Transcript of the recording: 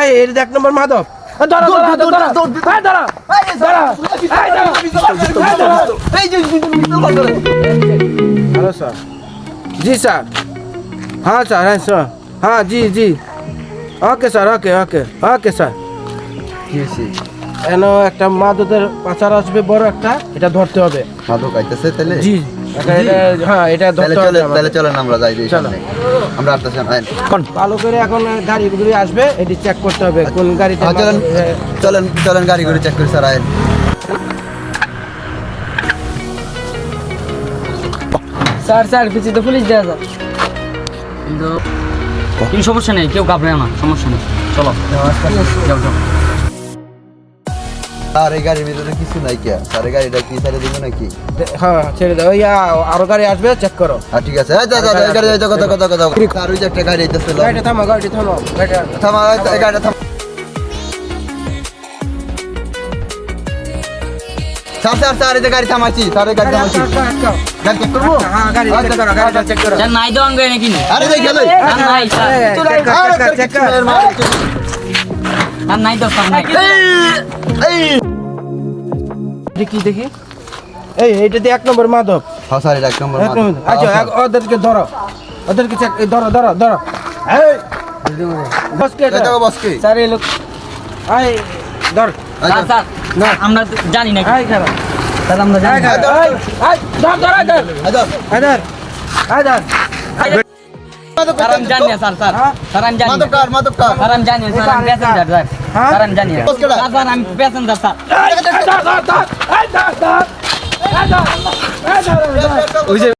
এই এর এক নম্বর মাধব হ্যালো স্যার। জি স্যার। হ্যাঁ স্যার হ্যাঁ স্যার। হ্যাঁ জি জি। Okay sir okay okay okay sir. N একটা মাদুদের পাচার আসবে বড় একটা। এটা ধরতে হবে। মাদক আইতেছে তাহলে জি। হ্যাঁ এটা তাহলে ধরতে হবে চলে আমাদের। তাহলে চলেন আমরা যাই দিই চলো। সামনে। আমরা আসতেছি ভালো করে এখন গাড়িগুলি আসবে এটি চেক করতে হবে কোন গাড়িতে হ্যাঁ, চলেন। চলেন চলেন গাড়ি করে চেক করি স্যার আইন স্যার স্যার পিছিয়ে তো পুলিশ দেওয়া স্যার কিন্তু কোনো সমস্যা নেই কেউ ঘাবড়ে না সমস্যা নেই। চলো। যাও যাও। স্যার এই গাড়ির ভিতরে কিছু নাই কে? স্যার এই গাড়িটা কি স্যারে দিব নাকি? হ্যাঁ ছেড়ে দাও। ইয়া আরও গাড়ি আসবে? চেক করো। হ্যাঁ ঠিক আছে। এই যা, যা, এই গাড়ি যাইতে কথা কথা কথা। স্যার ওই যে একটা গাড়ি আইতেছিল। গাড়িটা থামো গাড়িটা থামো গাড়িটা। থামা এই গাড়িটা থামা। স্যার স্যার স্যার এই যে গাড়ি থামাইছি স্যার এই গাড়ি থামাইছি। গাড়ি চেক করব? হ্যাঁ গাড়ি চেক করো গাড়িটা চেক করো। স্যার নাই গয়ে নাকি? আরে দেখ গেল নাই স্যার চেক কর, চেক কর, স্যার নাই স্যার নাই দেখি দেখি? এই এইটা দিয়ে এক নম্বর মাদক। হ্যাঁ স্যার এটা এক নম্বর আচ্ছা এক- ওদেরকে ধরো। ওদেরকে ধরো ধরো ধরো। এই। বসকে এই বসকে। স্যার এই লোক এই ধর। স্যার স্যার না। আমরা জানি না। খারাপ স্যার আমরা জানি না। খারাপ এই এই ধর ধর এই ধর। এই ধর। এই ধর। এই ধর। স্যার আমি জানি না স্যার স্যার। হ্যাঁ? স্যার আমি জানি না। স্যার আমি জানি না স্যার আমি স্যার। হ্যাঁ? আমি জানি না স্যার, আমি প্যাসেঞ্জার স্যার ওই যে